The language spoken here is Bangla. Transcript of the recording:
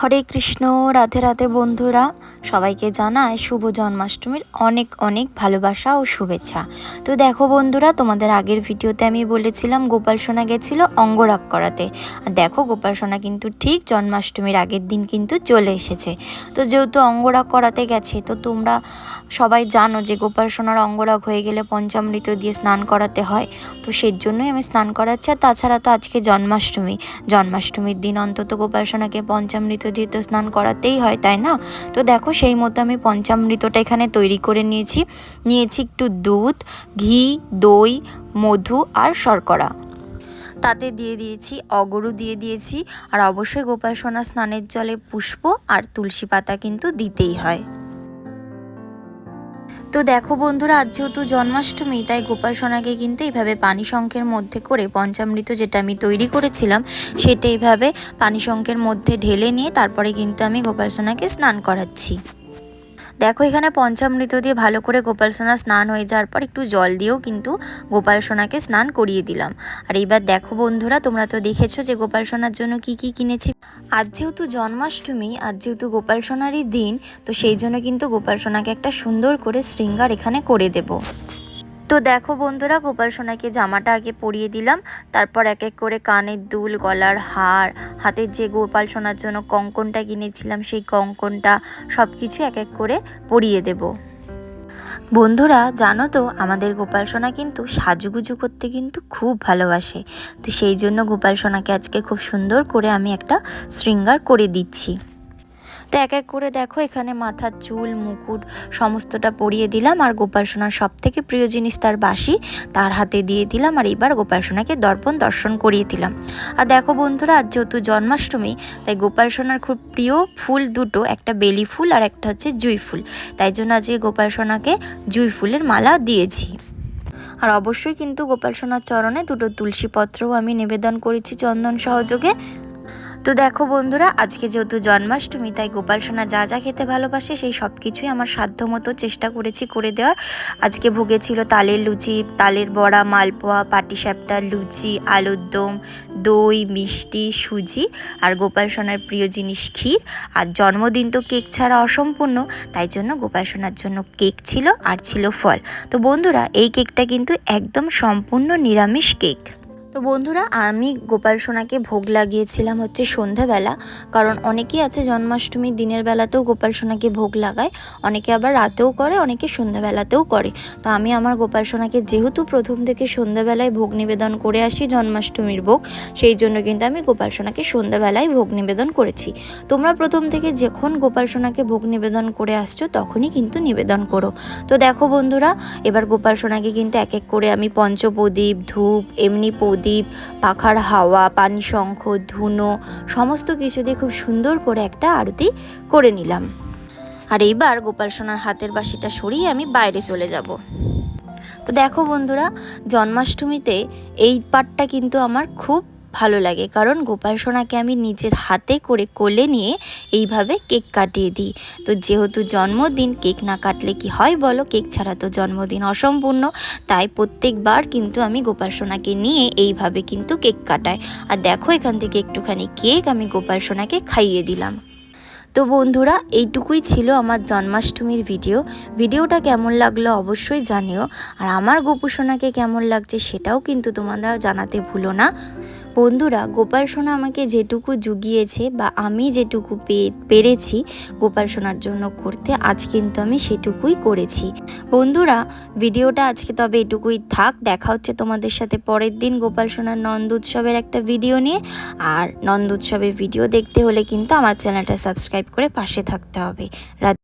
হরে কৃষ্ণ, রাধে রাধে বন্ধুরা। সবাইকে জানায় শুভ জন্মাষ্টমীর অনেক অনেক ভালোবাসা ও শুভেচ্ছা। তো দেখো বন্ধুরা, তোমাদের আগের ভিডিওতে আমি বলেছিলাম গোপাল সোনা গেছিল অঙ্গরাগ করাতে। আর দেখো গোপাল সোনা কিন্তু ঠিক জন্মাষ্টমীর আগের দিন কিন্তু চলে এসেছে। তো যেহেতু অঙ্গরাগ করাতে গেছে, তো তোমরা সবাই জানো যে গোপাল সোনার অঙ্গরাগ হয়ে গেলে পঞ্চামৃত দিয়ে স্নান করাতে হয়। তো সেই জন্যই আমি স্নান করাচ্ছি। আর তাছাড়া তো আজকে জন্মাষ্টমী। জন্মাষ্টমীর দিন অন্তত গোপাল সোনাকে পঞ্চামৃত দিয়ে তো স্নান করাতেই হয়, তাই না? তো দেখো, সেই মতো আমি পঞ্চামৃতটা এখানে তৈরি করে নিয়েছি। নিয়েছি একটু দুধ, ঘি, দই, মধু আর শর্করা। তাতে দিয়ে দিয়েছি অগরু দিয়ে দিয়েছি। আর অবশ্যই গোপাল সোনা স্নানের জলে পুষ্প আর তুলসী পাতা কিন্তু দিতেই হয়। তো দেখো বন্ধুরা, আজ যেহেতু জন্মাষ্টমী, তাই গোপাল সোনাকে কিন্তু এইভাবে পানি শঙ্খের মধ্যে করে পঞ্চামৃত যেটা আমি তৈরি করেছিলাম, সেটা এইভাবে পানি শঙ্খের মধ্যে ঢেলে নিয়ে তারপরে কিন্তু আমি গোপাল সোনাকে স্নান করাচ্ছি। দেখো, এখানে পঞ্চামৃত দিয়ে ভালো করে গোপাল সোনা স্নান হয়ে যাওয়ার পর একটু জল দিয়েও কিন্তু গোপাল সোনাকে স্নান করিয়ে দিলাম। আর এইবার দেখো বন্ধুরা, তোমরা তো দেখেছ যে গোপাল সোনার জন্য কি কি কিনেছি। আজ যেহেতু জন্মাষ্টমী, আজ যেহেতু গোপাল সোনারই দিন, তো সেই জন্য কিন্তু গোপাল সোনাকে একটা সুন্দর করে শৃঙ্গার এখানে করে দেবো। তো দেখো বন্ধুরা, গোপাল সোনাকে জামাটা আগে পরিয়ে দিলাম। তারপর এক এক করে কানের দুল, গলার হার, হাতের যে গোপাল সোনার জন্য কঙ্কনটা কিনেছিলাম, সেই কঙ্কনটা সব কিছু এক এক করে পরিয়ে দেব। বন্ধুরা, জানো তো, আমাদের গোপাল সোনা কিন্তু সাজুগুজু করতে কিন্তু খুব ভালোবাসে। তো সেই জন্য গোপাল সোনাকে আজকে খুব সুন্দর করে আমি একটা শৃঙ্গার করে দিচ্ছি। তো এক এক করে দেখো, এখানে মাথার চুল, মুকুট সমস্তটা পরিয়ে দিলাম। আর গোপাল সোনার সব থেকে প্রিয় জিনিস তার বাসি তার হাতে দিয়ে দিলাম। আর এইবার গোপাল সোনাকে দর্পণ দর্শন করিয়ে দিলাম। আর দেখো বন্ধুরা, আজ যেহেতু জন্মাষ্টমী, তাই গোপাল সোনার খুব প্রিয় ফুল দুটো, একটা বেলি ফুল আর একটা হচ্ছে জুই ফুল। তাই জন্য আজকে গোপাল সোনাকে জুই ফুলের মালা দিয়েছি। আর অবশ্যই কিন্তু গোপাল সোনার চরণে দুটো তুলসী পত্রও আমি নিবেদন করেছি চন্দন সহযোগে। তো দেখো বন্ধুরা, আজকে যেহেতু জন্মাষ্টমী, তাই গোপাল সোনা যা যা খেতে ভালোবাসে সেই সব কিছুই আমার সাধ্য মতো চেষ্টা করেছি করে দেওয়ার। আজকে ভোগে ছিল তালের লুচি, তালের বড়া, মালপোয়া পাটি পাটিসাপটা, লুচি, আলুর দম, দই, মিষ্টি, সুজি আর গোপাল সোনার প্রিয় জিনিস ক্ষীর। আর জন্মদিন তো কেক ছাড়া অসম্পূর্ণ, তাই জন্য গোপাল সোনার জন্য কেক ছিল আর ছিল ফল। তো বন্ধুরা, এই কেকটা কিন্তু একদম সম্পূর্ণ নিরামিষ কেক। তো বন্ধুরা, আমি গোপাল সোনাকে ভোগ লাগিয়েছিলাম হচ্ছে সন্ধ্যাবেলা। কারণ অনেকেই আছে জন্মাষ্টমীর দিনের বেলাতেও গোপাল সোনাকে ভোগ লাগায়, অনেকে আবার রাতেও করে, অনেকে সন্ধ্যাবেলাতেও করে। তো আমি আমার গোপাল সোনাকে যেহেতু প্রথম থেকে সন্ধ্যাবেলায় ভোগ নিবেদন করে আসি জন্মাষ্টমীর ভোগ, সেই জন্য কিন্তু আমি গোপাল সোনাকে সন্ধ্যাবেলায় ভোগ নিবেদন করেছি। তোমরা প্রথম থেকে যখন গোপাল সোনাকে ভোগ নিবেদন করে আসছো, তখনই কিন্তু নিবেদন করো। তো দেখো বন্ধুরা, এবার গোপাল সোনাকে কিন্তু এক এক করে আমি পঞ্চপ্রদীপ, ধূপ, এমনি প্রদীপ পাখার হাওয়া, পানি শঙ্খ, ধুনো, সমস্ত কিছু দিয়ে খুব সুন্দর করে একটা আরতি করে নিলাম। আর এইবার গোপাল সোনার হাতের বাসিটা সরিয়ে আমি বাইরে চলে যাব। তো দেখো বন্ধুরা, জন্মাষ্টমীতে এই পার্টটা কিন্তু আমার খুব ভালো লাগে। কারণ গোপাল সোনাকে আমি নিজের হাতে করে কোলে নিয়ে এইভাবে কেক কাটিয়ে দিই। তো যেহেতু জন্মদিন, কেক না কাটলে কি হয় বলো? কেক ছাড়া তো জন্মদিন অসম্পূর্ণ। তাই প্রত্যেকবার কিন্তু আমি গোপাল সোনাকে নিয়ে এইভাবে কিন্তু কেক কাটাই। আর দেখো, এখান থেকে একটুখানি কেক আমি গোপাল সোনাকে খাইয়ে দিলাম। তো বন্ধুরা, এইটুকুই ছিল আমার জন্মাষ্টমীর ভিডিও। ভিডিওটা কেমন লাগল অবশ্যই জানিও। আর আমার গোপু সোনাকে কেমন লাগছে সেটাও কিন্তু তোমরা জানাতে ভুলো না। বন্ধুরা, গোপাল সোনা আমাকে যেটুকু জুগিয়েছে বা আমি যেটুকু পেরেছি গোপাল সোনার জন্য করতে, আজ কিন্তু আমি সেটুকুই করেছি। বন্ধুরা, ভিডিওটা আজকে তবে এটুকুই থাক। দেখা হচ্ছে তোমাদের সাথে পরের দিন গোপাল সোনার নন্দ উৎসবের একটা ভিডিও নিয়ে। আর নন্দ উৎসবের ভিডিও দেখতে হলে কিন্তু আমার চ্যানেলটা সাবস্ক্রাইব করে পাশে থাকতে হবে।